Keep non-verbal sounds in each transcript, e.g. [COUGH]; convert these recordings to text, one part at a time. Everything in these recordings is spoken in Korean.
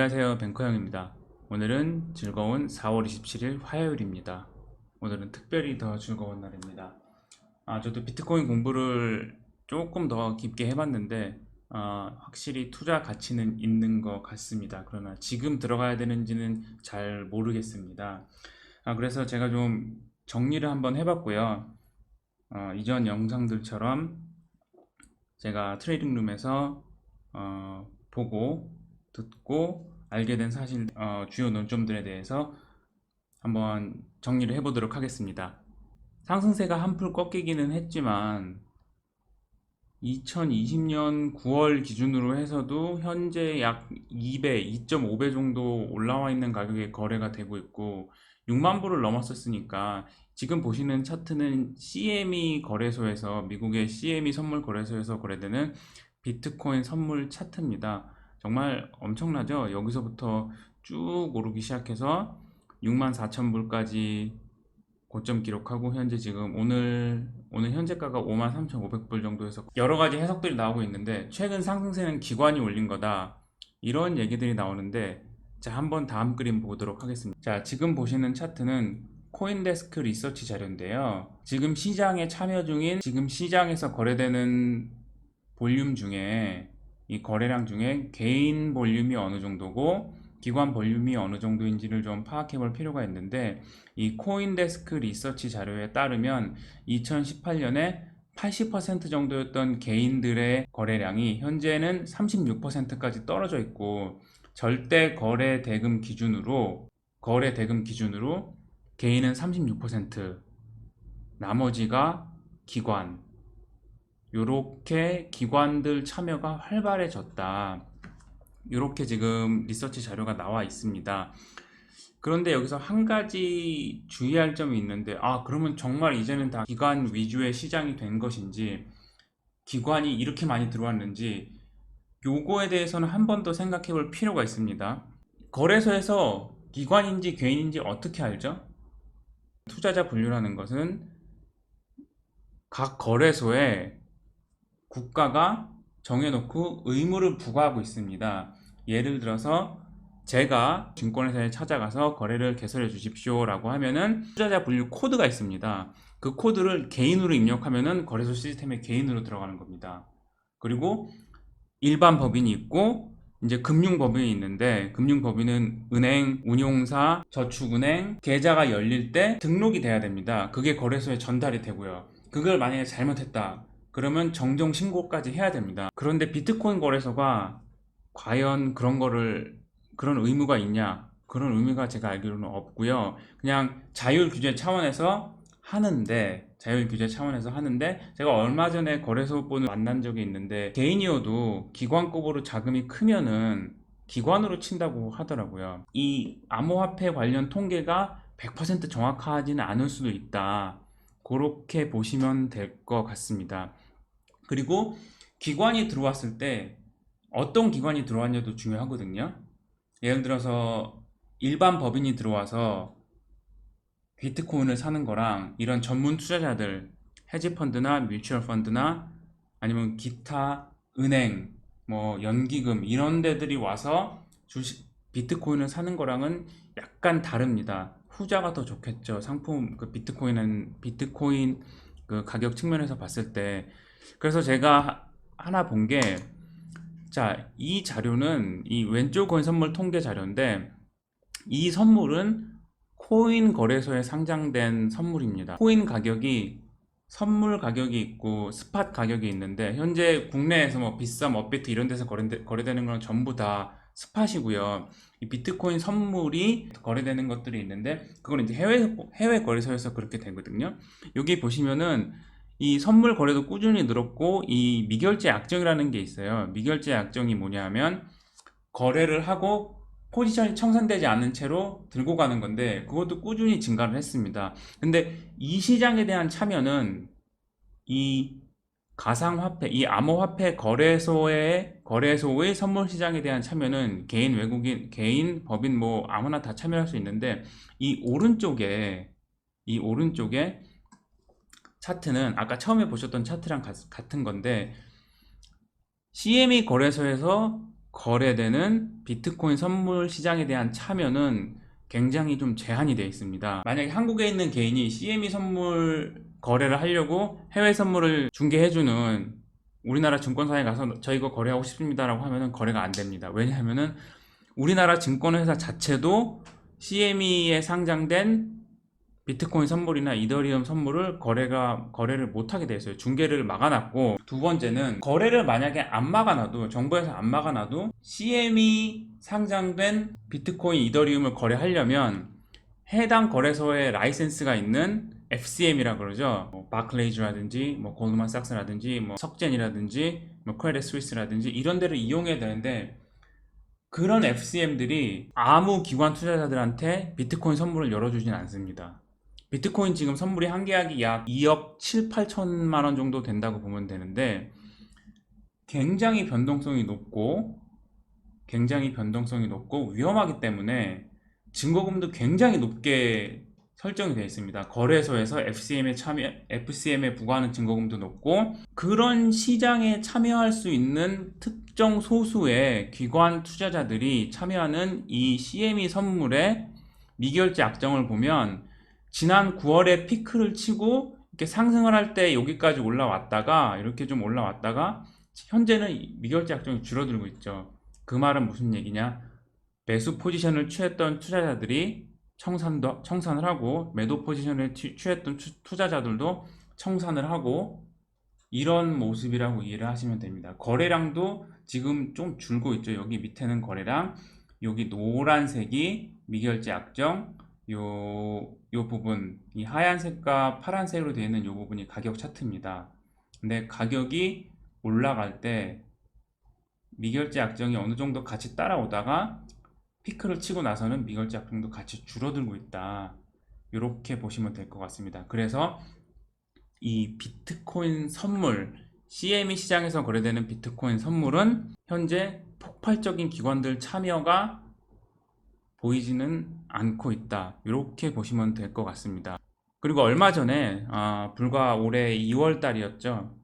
안녕하세요 뱅커형입니다. 오늘은 즐거운 4월 27일 화요일입니다. 오늘은 특별히 더 즐거운 날입니다. 아 저도 비트코인 공부를 조금 더 깊게 해봤는데 아, 확실히 투자 가치는 있는 것 같습니다. 그러나 지금 들어가야 되는지는 잘 모르겠습니다. 아, 그래서 제가 좀 정리를 한번 해봤고요. 어, 이전 영상들처럼 제가 트레이딩 룸에서 어, 보고 듣고 알게 된 사실 어, 주요 논점들에 대해서 한번 정리를 해보도록 하겠습니다. 상승세가 한풀 꺾이기는 했지만 2020년 9월 기준으로 해서도 현재 약 2배, 2.5배 정도 올라와 있는 가격에 거래가 되고 있고 6만 불을 넘었었으니까 지금 보시는 차트는 CME 거래소에서 미국의 CME 선물 거래소에서 거래되는 비트코인 선물 차트입니다. 정말 엄청나죠? 여기서부터 쭉 오르기 시작해서 6만 4천 불까지 고점 기록하고 현재 지금 오늘 오늘 현재가가 5만 3,500불 정도에서 여러 가지 해석들이 나오고 있는데 최근 상승세는 기관이 올린 거다 이런 얘기들이 나오는데 자 한번 다음 그림 보도록 하겠습니다. 자 지금 보시는 차트는 코인데스크 리서치 자료인데요. 지금 시장에 참여 중인 지금 시장에서 거래되는 볼륨 중에 이 거래량 중에 개인 볼륨이 어느 정도고 기관 볼륨이 어느 정도인지를 좀 파악해 볼 필요가 있는데 이 코인데스크 리서치 자료에 따르면 2018년에 80% 정도였던 개인들의 거래량이 현재는 36%까지 떨어져 있고 절대 거래 대금 기준으로 거래 대금 기준으로 개인은 36% 나머지가 기관 요렇게 기관들 참여가 활발해졌다. 요렇게 지금 리서치 자료가 나와 있습니다. 그런데 여기서 한 가지 주의할 점이 있는데, 아, 그러면 정말 이제는 다 기관 위주의 시장이 된 것인지, 기관이 이렇게 많이 들어왔는지, 요거에 대해서는 한 번 더 생각해 볼 필요가 있습니다. 거래소에서 기관인지 개인인지 어떻게 알죠? 투자자 분류라는 것은 각 거래소에 국가가 정해놓고 의무를 부과하고 있습니다. 예를 들어서 제가 증권회사에 찾아가서 거래를 개설해 주십시오 라고 하면은 투자자 분류 코드가 있습니다. 그 코드를 개인으로 입력하면은 거래소 시스템에 개인으로 들어가는 겁니다. 그리고 일반 법인이 있고 이제 금융법인이 있는데 금융법인은 은행, 운용사, 저축은행 계좌가 열릴 때 등록이 돼야 됩니다. 그게 거래소에 전달이 되고요. 그걸 만약에 잘못했다. 그러면 정정 신고까지 해야 됩니다. 그런데 비트코인 거래소가 과연 그런 거를 그런 의무가 있냐? 그런 의미가 제가 알기로는 없고요. 그냥 자율 규제 차원에서 하는데 자율 규제 차원에서 하는데 제가 얼마 전에 거래소 분을 만난 적이 있는데 개인이어도 기관급으로 자금이 크면은 기관으로 친다고 하더라고요. 이 암호화폐 관련 통계가 100% 정확하지는 않을 수도 있다. 그렇게 보시면 될 것 같습니다. 그리고 기관이 들어왔을 때 어떤 기관이 들어왔냐도 중요하거든요. 예를 들어서 일반 법인이 들어와서 비트코인을 사는 거랑 이런 전문 투자자들 헤지펀드나 뮤추얼 펀드나 아니면 기타 은행 뭐 연기금 이런 데들이 와서 주식 비트코인을 사는 거랑은 약간 다릅니다. 후자가 더 좋겠죠. 상품 그 비트코인은 비트코인 그 가격 측면에서 봤을 때 그래서 제가 하나 본 게 자, 이 자료는 이 왼쪽 코인 선물 통계 자료인데 이 선물은 코인 거래소에 상장된 선물입니다. 코인 가격이 선물 가격이 있고 스팟 가격이 있는데 현재 국내에서 뭐 비썸, 업비트 이런 데서 거래되, 거래되는 건 전부 다 스팟이고요. 이 비트코인 선물이 거래되는 것들이 있는데 그건 이제 해외 해외 거래소에서 그렇게 되거든요. 여기 보시면은 이 선물 거래도 꾸준히 늘었고 이 미결제 약정이라는 게 있어요. 미결제 약정이 뭐냐면 거래를 하고 포지션이 청산되지 않은 채로 들고 가는 건데 그것도 꾸준히 증가를 했습니다. 근데 이 시장에 대한 참여는 이 가상화폐, 이 암호화폐 거래소의 거래소의 선물 시장에 대한 참여는 개인 외국인, 개인 법인 뭐 아무나 다 참여할 수 있는데 이 오른쪽에 이 오른쪽에 차트는 아까 처음에 보셨던 차트랑 같은 건데 CME 거래소에서 거래되는 비트코인 선물 시장에 대한 참여는 굉장히 좀 제한이 되어 있습니다. 만약에 한국에 있는 개인이 CME 선물 거래를 하려고 해외 선물을 중개해주는 우리나라 증권사에 가서 저 이거 거래하고 싶습니다라고 하면은 거래가 안 됩니다. 왜냐하면은 우리나라 증권회사 자체도 CME에 상장된 비트코인 선물이나 이더리움 선물을 거래가 거래를 못 하게 돼 있어요. 중개를 막아놨고 두 번째는 거래를 만약에 안 막아놔도 정부에서 안 막아놔도 CME 상장된 비트코인 이더리움을 거래하려면 해당 거래소에 라이센스가 있는 FCM이라 그러죠. 뭐 바클레이즈라든지 뭐 골드만삭스라든지 뭐 석젠이라든지 뭐 크레딧 스위스라든지 이런 데를 이용해야 되는데 그런 FCM들이 아무 기관 투자자들한테 비트코인 선물을 열어주진 않습니다. 비트코인 지금 선물이 한 계약이 약 2억 7, 8천만 원 정도 된다고 보면 되는데 굉장히 변동성이 높고 굉장히 변동성이 높고 위험하기 때문에 증거금도 굉장히 높게 설정이 되어 있습니다. 거래소에서 FCM에 참여, FCM에 부과하는 증거금도 높고 그런 시장에 참여할 수 있는 특정 소수의 기관 투자자들이 참여하는 이 CME 선물의 미결제 약정을 보면 지난 9월에 피크를 치고 이렇게 상승을 할 때 여기까지 올라왔다가 이렇게 좀 올라왔다가 현재는 미결제 약정이 줄어들고 있죠. 그 말은 무슨 얘기냐? 매수 포지션을 취했던 투자자들이 청산도 청산을 하고 매도 포지션을 취- 취했던 투- 투자자들도 청산을 하고 이런 모습이라고 이해를 하시면 됩니다. 거래량도 지금 좀 줄고 있죠. 여기 밑에는 거래량, 여기 노란색이 미결제 약정, 요, 요 부분, 이 하얀색과 파란색으로 되어 있는 요 부분이 가격 차트입니다. 근데 가격이 올라갈 때 미결제 약정이 어느 정도 같이 따라오다가 피크를 치고 나서는 미결제 약정도 같이 줄어들고 있다. 이렇게 보시면 될 것 같습니다. 그래서 이 비트코인 선물, CME 시장에서 거래되는 비트코인 선물은 현재 폭발적인 기관들 참여가 보이지는 않고 있다. 이렇게 보시면 될 것 같습니다. 그리고 얼마 전에, 아, 불과 올해 2월 달이었죠.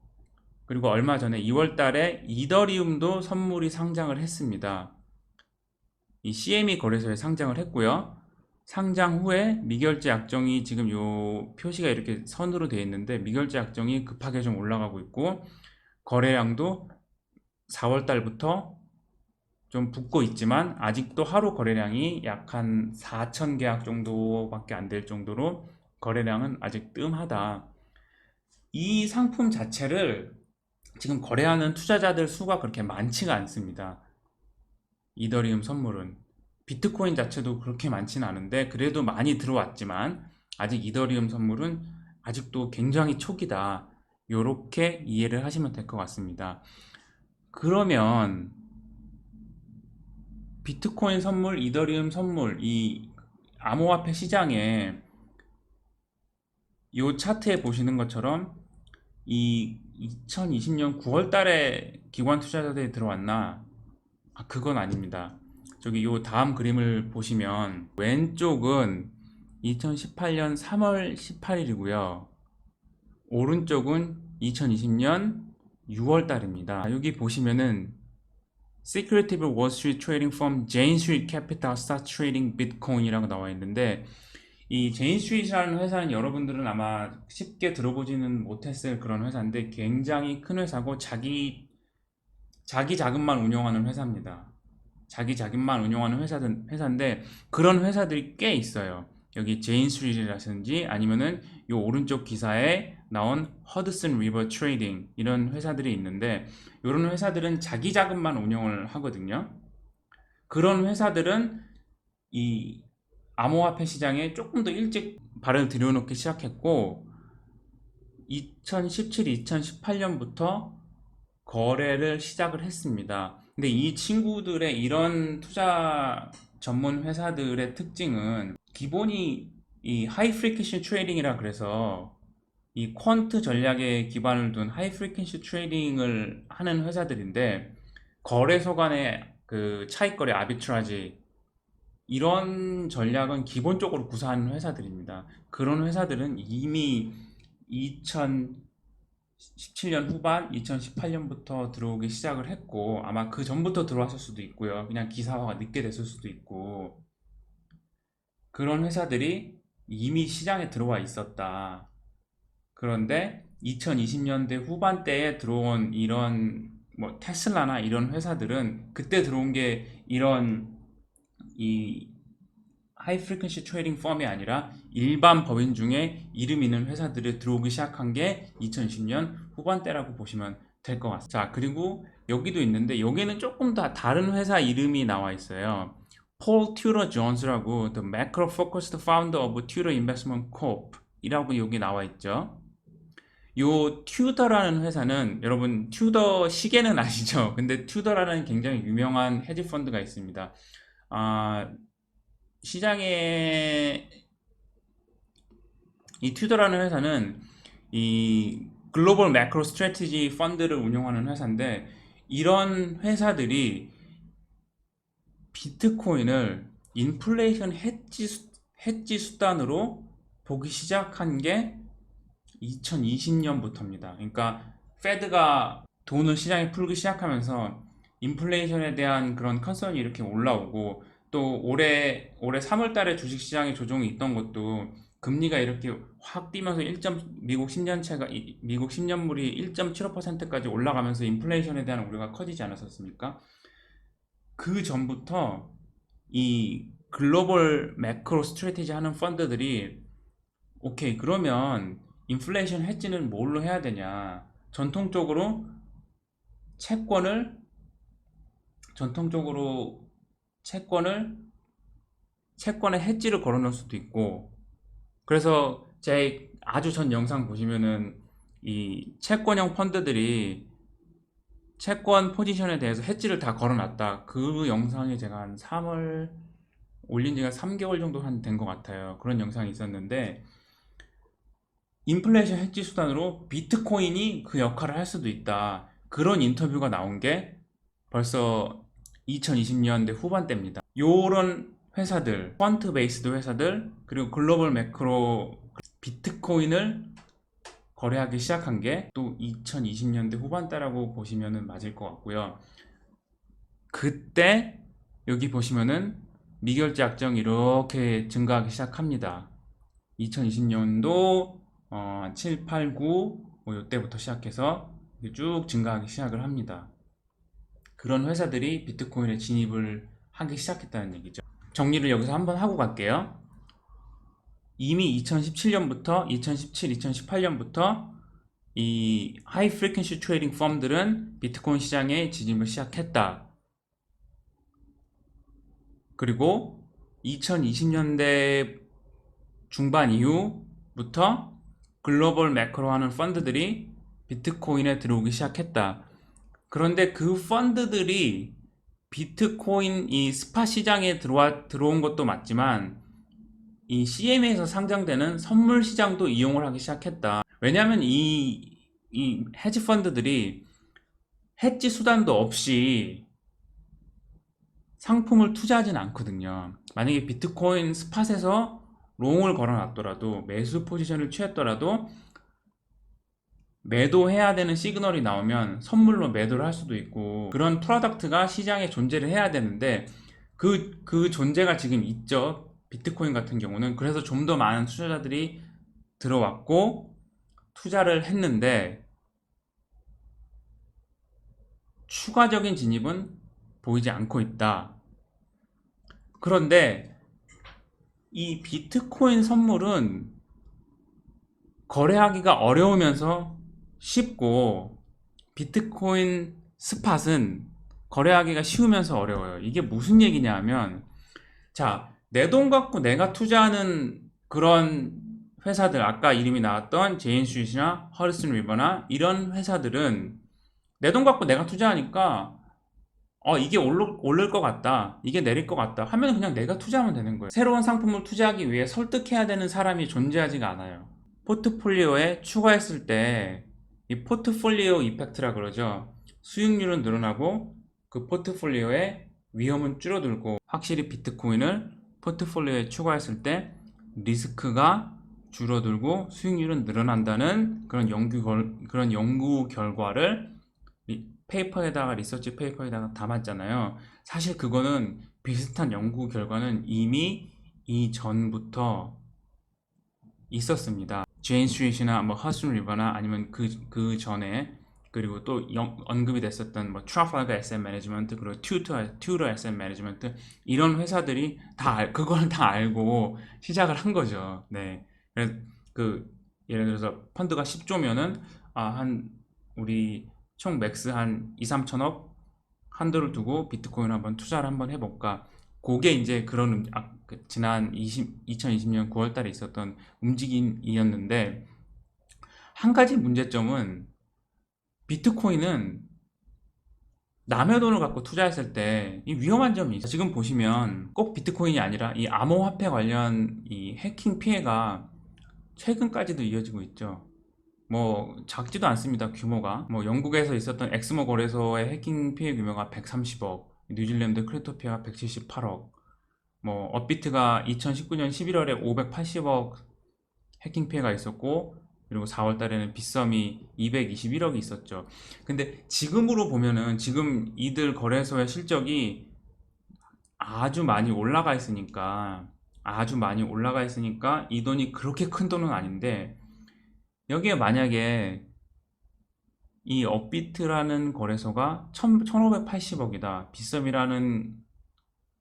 그리고 얼마 전에 2월 달에 이더리움도 선물이 상장을 했습니다. 이 CME 거래소에 상장을 했고요. 상장 후에 미결제 약정이 지금 요 표시가 이렇게 선으로 되어 있는데 미결제 약정이 급하게 좀 올라가고 있고 거래량도 4월 달부터 좀 붙고 있지만 아직도 하루 거래량이 약 한 4천 계약 정도밖에 안 될 정도로 거래량은 아직 뜸하다. 이 상품 자체를 지금 거래하는 투자자들 수가 그렇게 많지가 않습니다. 이더리움 선물은 비트코인 자체도 그렇게 많지는 않은데 그래도 많이 들어왔지만 아직 이더리움 선물은 아직도 굉장히 초기다. 요렇게 이해를 하시면 될 것 같습니다. 그러면 비트코인 선물, 이더리움 선물, 이 암호화폐 시장에 이 차트에 보시는 것처럼 이 2020년 9월 달에 기관 투자자들이 들어왔나? 아, 그건 아닙니다. 저기 요 다음 그림을 보시면 왼쪽은 2018년 3월 18일이고요. 오른쪽은 2020년 6월 달입니다. 여기 보시면은 Secretive Wall Street Trading Firm Jane Street Capital Start Trading Bitcoin이라고 나와 있는데 이 제인 스트리트라는 회사는 여러분들은 아마 쉽게 들어보지는 못했을 그런 회사인데 굉장히 큰 회사고 자기 자기 자금만 운영하는 회사입니다. 자기 자금만 운영하는 회사든 회사인데 그런 회사들이 꽤 있어요. 여기 제인 스트리트라든지 아니면은 요 오른쪽 기사에 나온 허드슨 리버 트레이딩 이런 회사들이 있는데 이런 회사들은 자기 자금만 운영을 하거든요. 그런 회사들은 이 암호화폐 시장에 조금 더 일찍 발을 들여놓기 시작했고 2017, 2018년부터 거래를 시작을 했습니다. 근데 이 친구들의 이런 투자 전문 회사들의 특징은 기본이 이 하이 프리퀴션 트레이딩이라 그래서 이 퀀트 전략에 기반을 둔 하이 프리퀴션 트레이딩을 하는 회사들인데 거래소 간의 그 차익거래 아비트라지 이런 전략은 기본적으로 구사하는 회사들입니다. 그런 회사들은 이미 17년 후반, 2018년부터 들어오기 시작을 했고 아마 그 전부터 들어왔을 수도 있고요. 그냥 기사화가 늦게 됐을 수도 있고 그런 회사들이 이미 시장에 들어와 있었다. 그런데 2020년대 후반대에 들어온 이런 뭐 테슬라나 이런 회사들은 그때 들어온 게 이런 이 하이 프리퀀시 트레이딩 펌이 아니라 일반 법인 중에 이름 있는 회사들이 들어오기 시작한 게 2020년 후반대라고 보시면 될 것 같습니다. 자, 그리고 여기도 있는데 여기는 조금 더 다른 회사 이름이 나와 있어요. 폴 튜러 존스라고 The Macro Focused Founder of Tudor Investment Corp 이라고 여기 나와 있죠. 요 튜더라는 회사는 여러분 튜더 시계는 [LAUGHS] 아시죠? 근데 튜더라는 굉장히 유명한 헤지 펀드가 있습니다. 아, 시장에 이 튜더라는 회사는 이 글로벌 매크로 스트래티지 펀드를 운영하는 회사인데 이런 회사들이 비트코인을 인플레이션 해지, 수- 해지 수단으로 보기 시작한 게 2020년부터입니다. 그러니까 페드가 돈을 시장에 풀기 시작하면서 인플레이션에 대한 그런 컨설이 이렇게 올라오고 또 올해 올해 3월 달에 주식 시장에 조정이 있던 것도 금리가 이렇게 확 뛰면서 1점 미국 10년채가 이- 미국 10년물이 1.75%까지 올라가면서 인플레이션에 대한 우려가 커지지 않았었습니까? 그 전부터 이 글로벌 매크로 스트래티지 하는 펀드들이 오케이 그러면 인플레이션 해지는 뭘로 해야 되냐 전통적으로 채권을 전통적으로 채권을 채권에 해지를 걸어 놓을 수도 있고 그래서 제 아주 전 영상 보시면은 이 채권형 펀드들이 채권 포지션에 대해서 해지를 다 걸어놨다. 그 영상이 제가 한 3월 올린 지가 3개월 정도 한 된 것 같아요. 그런 영상이 있었는데 인플레이션 해지 수단으로 비트코인이 그 역할을 할 수도 있다. 그런 인터뷰가 나온 게 벌써 2020년대 후반대입니다. 요런 회사들, 펀트 베이스드 회사들, 그리고 글로벌 매크로 비트코인을 거래하기 시작한 게 또 2020년대 후반대라고 보시면 맞을 것 같고요. 그때 여기 보시면은 미결제 약정 이렇게 증가하기 시작합니다. 2020년도 어, 7, 8, 9, 뭐 이때부터 시작해서 쭉 증가하기 시작을 합니다. 그런 회사들이 비트코인에 진입을 하기 시작했다는 얘기죠. 정리를 여기서 한번 하고 갈게요. 이미 2017년부터 2017, 2018년부터 이 하이 프리퀀시 트레이딩 펌들은 비트코인 시장에 진입을 시작했다. 그리고 2020년대 중반 이후부터 글로벌 매크로 하는 펀드들이 비트코인에 들어오기 시작했다. 그런데 그 펀드들이 비트코인 이 스팟 시장에 들어와 들어온 것도 맞지만 이 CM에서 상장되는 선물 시장도 이용을 하기 시작했다. 왜냐하면 이, 이 헤지 펀드들이 해지 수단도 없이 상품을 투자하진 않거든요. 만약에 비트코인 스팟에서 롱을 걸어놨더라도 매수 포지션을 취했더라도 매도해야 되는 시그널이 나오면 선물로 매도를 할 수도 있고 그런 프로덕트가 시장에 존재를 해야 되는데 그, 그 존재가 지금 있죠. 비트코인 같은 경우는 그래서 좀 더 많은 투자자들이 들어왔고 투자를 했는데 추가적인 진입은 보이지 않고 있다. 그런데 이 비트코인 선물은 거래하기가 어려우면서 쉽고 비트코인 스팟은 거래하기가 쉬우면서 어려워요. 이게 무슨 얘기냐 하면 자, 내 돈 갖고 내가 투자하는 그런 회사들 아까 이름이 나왔던 제인슈이나 허리슨 리버나 이런 회사들은 내 돈 갖고 내가 투자하니까 어 이게 오를, 오를 것 같다 이게 내릴 것 같다 하면 그냥 내가 투자하면 되는 거예요 새로운 상품을 투자하기 위해 설득해야 되는 사람이 존재하지가 않아요 포트폴리오에 추가했을 때 이 포트폴리오 이펙트라 그러죠 수익률은 늘어나고 그 포트폴리오의 위험은 줄어들고 확실히 비트코인을 포트폴리오에 추가했을 때 리스크가 줄어들고 수익률은 늘어난다는 그런 연구 결, 그런 연구 결과를 리- 페이퍼에다가 리서치 페이퍼에다가 담았잖아요. 사실 그거는 비슷한 연구 결과는 이미 이전부터 있었습니다. 제인 스트리트나 뭐 허슨 리버나 아니면 그, 그 전에 그리고 또 영- 언급이 됐었던 뭐 트라팔가 에셋 매니지먼트 그리고 튜터 튜터 에셋 매니지먼트 이런 회사들이 다 알, 그걸 다 알고 시작을 한 거죠. 네. 그래서 그 예를 들어서 펀드가 10조면은 아, 한 우리 총 맥스 한 2, 3천억 한도를 두고 비트코인 한번 투자를 한번 해볼까. 그게 이제 그런 음- 아, 그 지난 20, 2020년 9월 달에 있었던 움직임이었는데 한 가지 문제점은 비트코인은 남의 돈을 갖고 투자했을 때 이 위험한 점이 있어요. 지금 보시면 꼭 비트코인이 아니라 이 암호화폐 관련 이 해킹 피해가 최근까지도 이어지고 있죠. 뭐 작지도 않습니다. 규모가. 뭐 영국에서 있었던 엑스모 거래소의 해킹 피해 규모가 130억, 뉴질랜드 크리토피아가 178억, 뭐 업비트가 2019년 11월에 580억 해킹 피해가 있었고 그리고 4월 달에는 빗썸이 221억이 있었죠. 근데 지금으로 보면은 지금 이들 거래소의 실적이 아주 많이 올라가 있으니까 아주 많이 올라가 있으니까 이 돈이 그렇게 큰 돈은 아닌데 여기에 만약에 이 업비트라는 거래소가 1580억이다. 빗썸이라는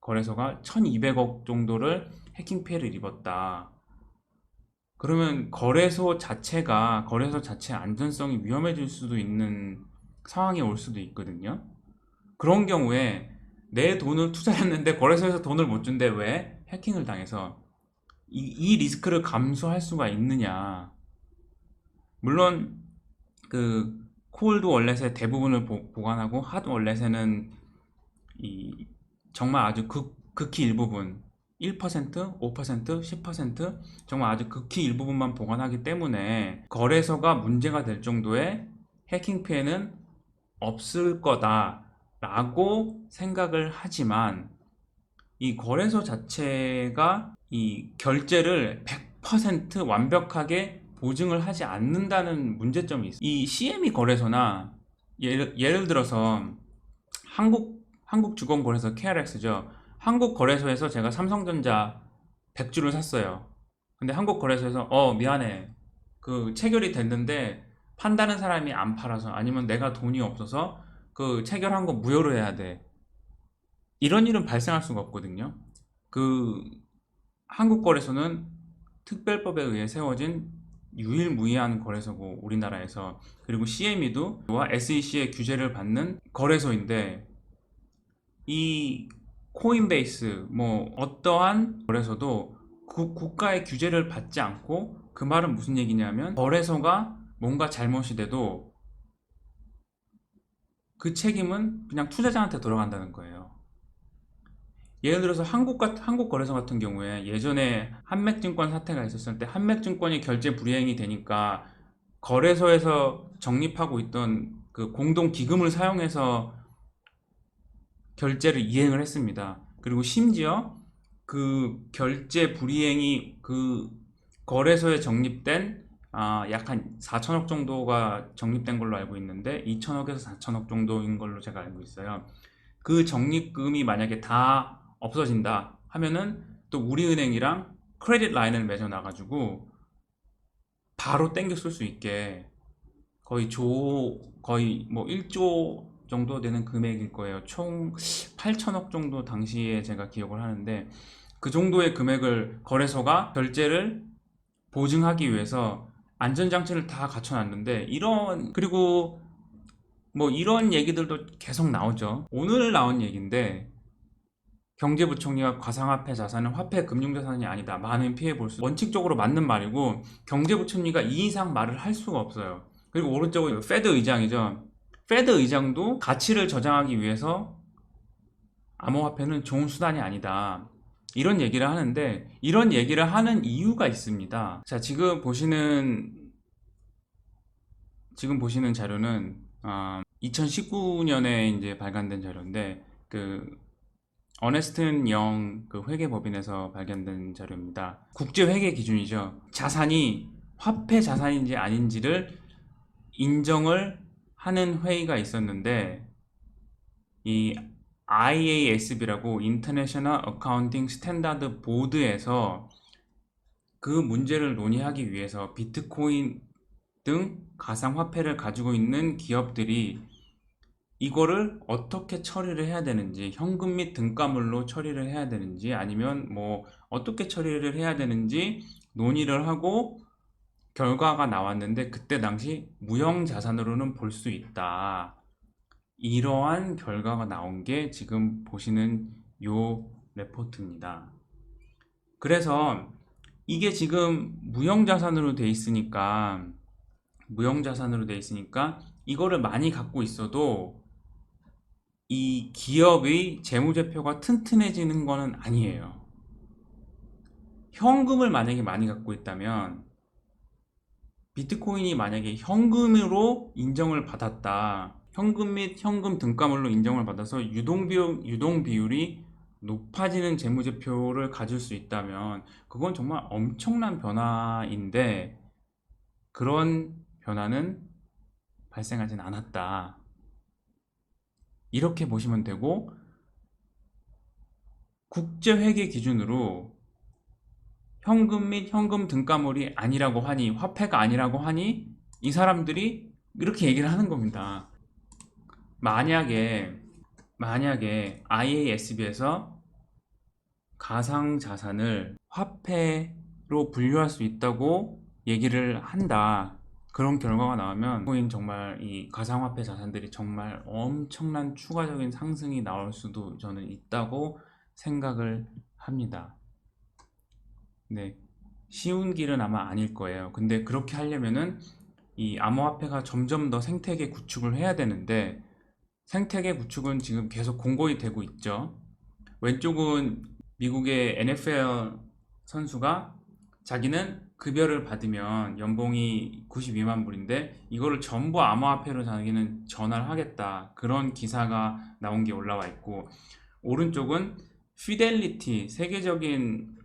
거래소가 1200억 정도를 해킹 피해를 입었다. 그러면 거래소 자체가 거래소 자체 안전성이 위험해질 수도 있는 상황이 올 수도 있거든요. 그런 경우에 내 돈을 투자했는데 거래소에서 돈을 못 준대 왜? 해킹을 당해서 이, 이 리스크를 감수할 수가 있느냐? 물론 그 콜드 월렛의 대부분을 보, 보관하고 핫 월렛에는 이 정말 아주 극, 극히 일부분 1%, 5%, 10% 정말 아주 극히 일부분만 보관하기 때문에 거래소가 문제가 될 정도의 해킹 피해는 없을 거다 라고 생각을 하지만 이 거래소 자체가 이 결제를 100% 완벽하게 보증을 하지 않는다는 문제점이 있어요. 이 CME 거래소나 예를, 예를 들어서 한국 한국 주권 거래소 KRX죠. 한국 거래소에서 제가 삼성전자 100주를 샀어요. 근데 한국 거래소에서 어 미안해. 그 체결이 됐는데 판다는 사람이 안 팔아서 아니면 내가 돈이 없어서 그 체결한 거 무효로 해야 돼. 이런 일은 발생할 수가 없거든요. 그 한국 거래소는 특별법에 의해 세워진 유일무이한 거래소고 우리나라에서 그리고 CME도 SEC의 규제를 받는 거래소인데 이 코인베이스 뭐 어떠한 거래소도 구- 국가의 규제를 받지 않고 그 말은 무슨 얘기냐면 거래소가 뭔가 잘못이 돼도 그 책임은 그냥 투자자한테 돌아간다는 거예요. 예를 들어서 한국 같 한국 거래소 같은 경우에 예전에 한맥증권 사태가 있었을 때 한맥증권이 결제 불이행이 되니까 거래소에서 적립하고 있던 그 공동 기금을 사용해서 결제를 이행을 했습니다. 그리고 심지어 그 결제 불이행이 그 거래소에 적립된 아, 약 한 4천억 정도가 적립된 걸로 알고 있는데 2천억에서 4천억 정도인 걸로 제가 알고 있어요. 그 적립금이 만약에 다 없어진다 하면은 또 우리은행이랑 크레딧 라인을 맺어 놔가지고 바로 땡겨 쓸 수 있게 거의 조 거의 뭐 1조 정도 되는 금액일 거예요. 총 8천억 정도 당시에 제가 기억을 하는데 그 정도의 금액을 거래소가 결제를 보증하기 위해서 안전장치를 다 갖춰놨는데 이런 그리고 뭐 이런 얘기들도 계속 나오죠. 오늘 나온 얘기인데 경제부총리가 가상화폐 자산은 화폐 금융자산이 아니다. 많은 피해 볼 수. 원칙적으로 맞는 말이고 경제부총리가 이 이상 말을 할 수가 없어요. 그리고 오른쪽은 페드 의장이죠. 페드 의장도 가치를 저장하기 위해서 암호화폐는 좋은 수단이 아니다. 이런 얘기를 하는데 이런 얘기를 하는 이유가 있습니다. 자, 지금 보시는 지금 보시는 자료는 어, 2019년에 이제 발간된 자료인데 그 어네스튼 영 그 회계법인에서 발견된 자료입니다. 국제 회계 기준이죠. 자산이 화폐 자산인지 아닌지를 인정을 하는 회의가 있었는데 이 IASB라고 International Accounting Standard Board에서 그 문제를 논의하기 위해서 비트코인 등 가상화폐를 가지고 있는 기업들이 이거를 어떻게 처리를 해야 되는지 현금 및 등가물로 처리를 해야 되는지 아니면 뭐 어떻게 처리를 해야 되는지 논의를 하고 결과가 나왔는데 그때 당시 무형 자산으로는 볼 수 있다. 이러한 결과가 나온 게 지금 보시는 요 레포트입니다. 그래서 이게 지금 무형 자산으로 돼 있으니까 무형 자산으로 돼 있으니까 이거를 많이 갖고 있어도 이 기업의 재무제표가 튼튼해지는 거는 아니에요. 현금을 만약에 많이 갖고 있다면 비트코인이 만약에 현금으로 인정을 받았다. 현금 및 현금 등가물로 인정을 받아서 유동 비용 유동 비율이 높아지는 재무제표를 가질 수 있다면 그건 정말 엄청난 변화인데 그런 변화는 발생하진 않았다. 이렇게 보시면 되고 국제회계 기준으로 현금 및 현금 등가물이 아니라고 하니 화폐가 아니라고 하니 이 사람들이 이렇게 얘기를 하는 겁니다. 만약에 만약에 IASB에서 가상 자산을 화폐로 분류할 수 있다고 얘기를 한다. 그런 결과가 나오면 코인 정말 이 가상화폐 자산들이 정말 엄청난 추가적인 상승이 나올 수도 저는 있다고 생각을 합니다. 네. 쉬운 길은 아마 아닐 거예요. 근데 그렇게 하려면은 이 암호화폐가 점점 더 생태계 구축을 해야 되는데 생태계 구축은 지금 계속 공고히 되고 있죠. 왼쪽은 미국의 NFL 선수가 자기는 급여를 받으면 연봉이 92만 불인데 이거를 전부 암호화폐로 자기는 전화를 하겠다. 그런 기사가 나온 게 올라와 있고 오른쪽은 피델리티 세계적인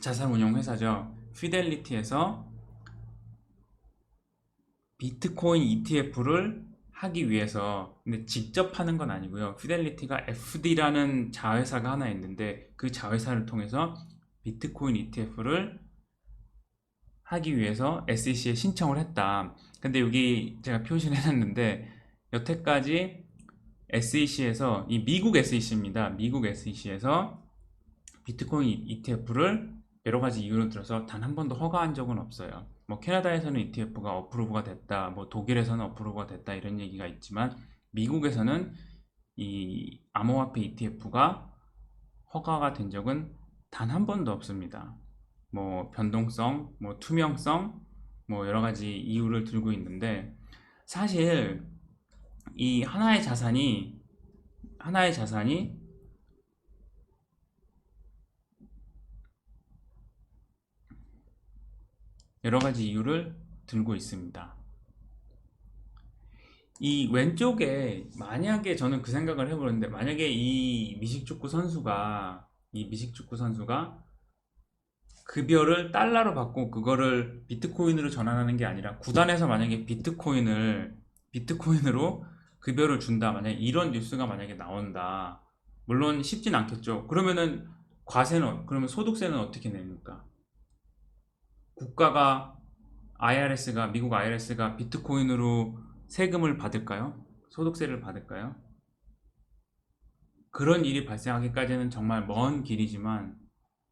자산 운용 회사죠. 피델리티에서 비트코인 ETF를 하기 위해서 근데 직접 하는 건 아니고요. 피델리티가 FD라는 자회사가 하나 있는데 그 자회사를 통해서 비트코인 ETF를 하기 위해서 SEC에 신청을 했다. 근데 여기 제가 표시를 [LAUGHS] 해놨는데 여태까지 SEC에서 이 미국 SEC입니다. 미국 SEC에서 비트코인 ETF를 여러 가지 이유를 들어서 단 한 번도 허가한 적은 없어요. 뭐 캐나다에서는 ETF가 어프로브가 됐다, 뭐 독일에서는 어프로브가 됐다 이런 얘기가 있지만 미국에서는 이 암호화폐 ETF가 허가가 된 적은 단 한 번도 없습니다. 뭐 변동성, 뭐 투명성, 뭐 여러 가지 이유를 들고 있는데 사실 이 하나의 자산이 하나의 자산이 여러 가지 이유를 들고 있습니다. 이 왼쪽에 만약에 저는 그 생각을 해보는데 만약에 이 미식축구 선수가 이 미식축구 선수가 급여를 달러로 받고 그거를 비트코인으로 전환하는 게 아니라 구단에서 만약에 비트코인을 비트코인으로 급여를 준다. 만약에 이런 뉴스가 만약에 나온다. 물론 쉽진 않겠죠. 그러면은 과세는 그러면 소득세는 어떻게 냅니까? 국가가 IRS가 미국 IRS가 비트코인으로 세금을 받을까요? 소득세를 받을까요? 그런 일이 발생하기까지는 정말 먼 길이지만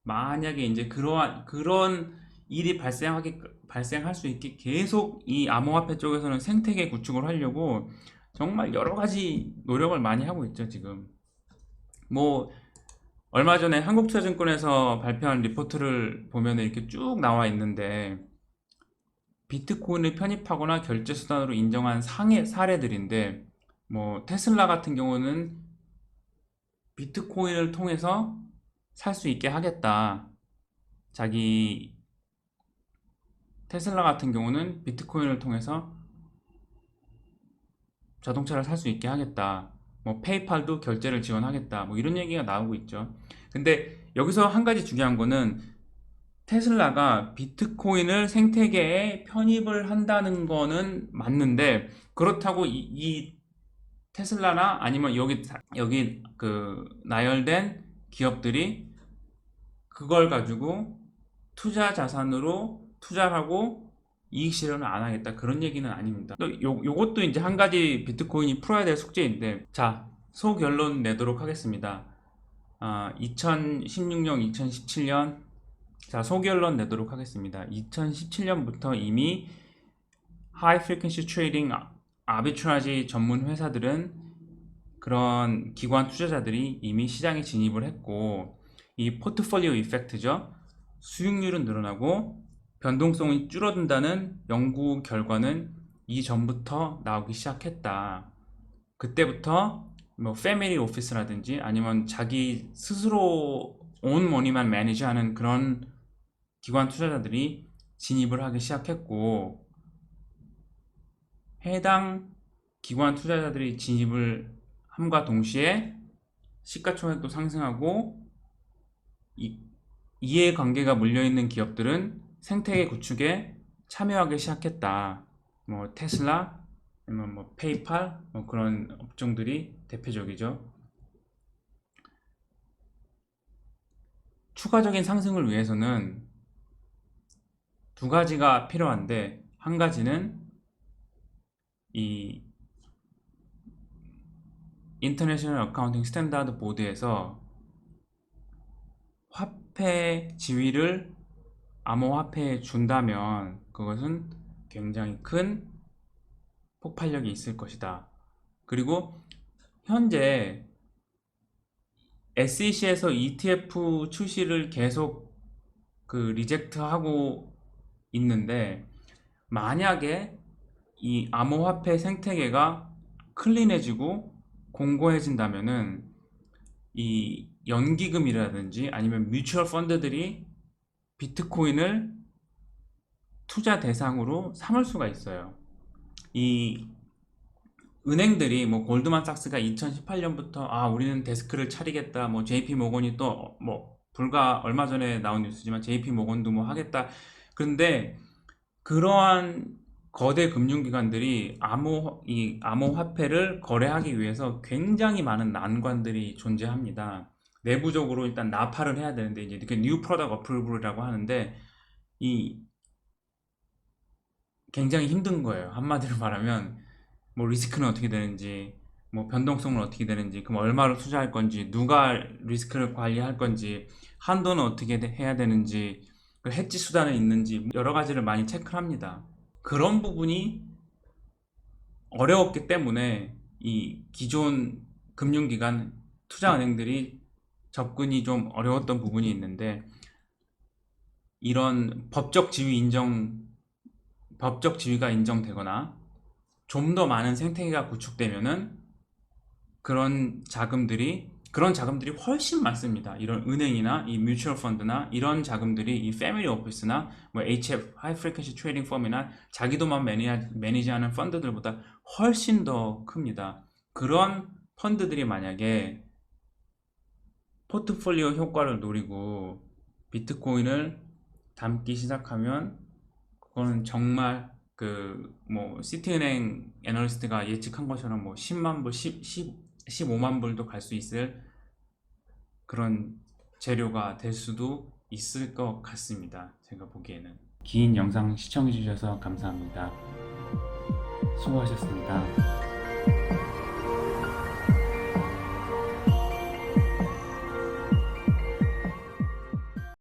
만약에 이제 그러한 그런 일이 발생하기 발생할 수 있게 계속 이 암호화폐 쪽에서는 생태계 구축을 하려고 정말 여러 가지 노력을 많이 하고 있죠 지금. 뭐 얼마 전에 한국투자증권에서 발표한 리포트를 보면 이렇게 쭉 나와 있는데 비트코인을 편입하거나 결제 수단으로 인정한 상해 사례들인데 뭐 테슬라 같은 경우는 비트코인을 통해서 살 수 있게 하겠다. 자기 테슬라 같은 경우는 비트코인을 통해서 자동차를 살 수 있게 하겠다. 뭐 페이팔도 결제를 지원하겠다. 뭐 이런 얘기가 나오고 있죠. 근데 여기서 한 가지 중요한 거는 테슬라가 비트코인을 생태계에 편입을 한다는 거는 맞는데 그렇다고 이, 이 테슬라나 아니면 여기 여기 그 나열된 기업들이 그걸 가지고 투자 자산으로 투자하고 이익 실현을 안 하겠다 그런 얘기는 아닙니다. 또 요, 요것도 이제 한 가지 비트코인이 풀어야 될 숙제인데 자 소결론 내도록 하겠습니다. 아, 2016년, 2017년 자 소결론 내도록 하겠습니다. 2017년부터 이미 하이 프리퀀시 트레이딩 아비트라지 전문 회사들은 그런 기관 투자자들이 이미 시장에 진입을 했고 이 포트폴리오 이펙트죠. 수익률은 늘어나고 변동성이 줄어든다는 연구 결과는 이전부터 나오기 시작했다. 그때부터 뭐 패밀리 오피스라든지 아니면 자기 스스로 온 머니만 매니지하는 그런 기관 투자자들이 진입을 하기 시작했고 해당 기관 투자자들이 진입을 함과 동시에 시가총액도 상승하고 이, 이해관계가 물려있는 기업들은 생태계 구축에 참여하기 시작했다. 뭐 테슬라, 아니면 뭐 페이팔, 뭐 그런 업종들이 대표적이죠. 추가적인 상승을 위해서는 두 가지가 필요한데 한 가지는 이 인터내셔널 어카운팅 스탠다드 보드에서 화폐 지위를 암호화폐에 준다면 그것은 굉장히 큰 폭발력이 있을 것이다. 그리고 현재 SEC에서 ETF 출시를 계속 그 리젝트하고 있는데 만약에 이 암호화폐 생태계가 클린해지고 공고해진다면은 이 연기금이라든지 아니면 뮤추얼 펀드들이 비트코인을 투자 대상으로 삼을 수가 있어요. 이 은행들이 뭐 골드만삭스가 2018년부터 아 우리는 데스크를 차리겠다 뭐 JP 모건이 또 뭐 불과 얼마 전에 나온 뉴스지만 JP 모건도 뭐 하겠다 그런데 그러한 거대 금융기관들이 암호 이 암호화폐를 거래하기 위해서 굉장히 많은 난관들이 존재합니다. 내부적으로 일단 나파를 해야 되는데 이제 이렇게 뉴 프로덕트 어프로브라고 하는데 이 굉장히 힘든 거예요. 한마디로 말하면 뭐 리스크는 어떻게 되는지 뭐 변동성은 어떻게 되는지 그럼 얼마를 투자할 건지 누가 리스크를 관리할 건지 한도는 어떻게 해야 되는지 그 해지 수단은 있는지 여러 가지를 많이 체크를 합니다. 그런 부분이 어려웠기 때문에 이 기존 금융기관 투자은행들이 접근이 좀 어려웠던 부분이 있는데 이런 법적 지위 인정 법적 지위가 인정되거나 좀 더 많은 생태계가 구축되면은 그런 자금들이 그런 자금들이 훨씬 많습니다. 이런 은행이나 이 뮤추얼 펀드나 이런 자금들이 이 패밀리 오피스나 뭐 HF 하이 프리퀀시 트레이딩 펌이나 자기도만 매니지, 매니지하는 펀드들보다 훨씬 더 큽니다. 그런 펀드들이 만약에 포트폴리오 효과를 노리고 비트코인을 담기 시작하면 그거는 정말 그 뭐 시티은행 애널리스트가 예측한 것처럼 뭐 10만 불, 10, 10 15만 불도 갈 수 있을 그런 재료가 될 수도 있을 것 같습니다. 제가 보기에는. 긴 영상 시청해 주셔서 감사합니다. 수고하셨습니다.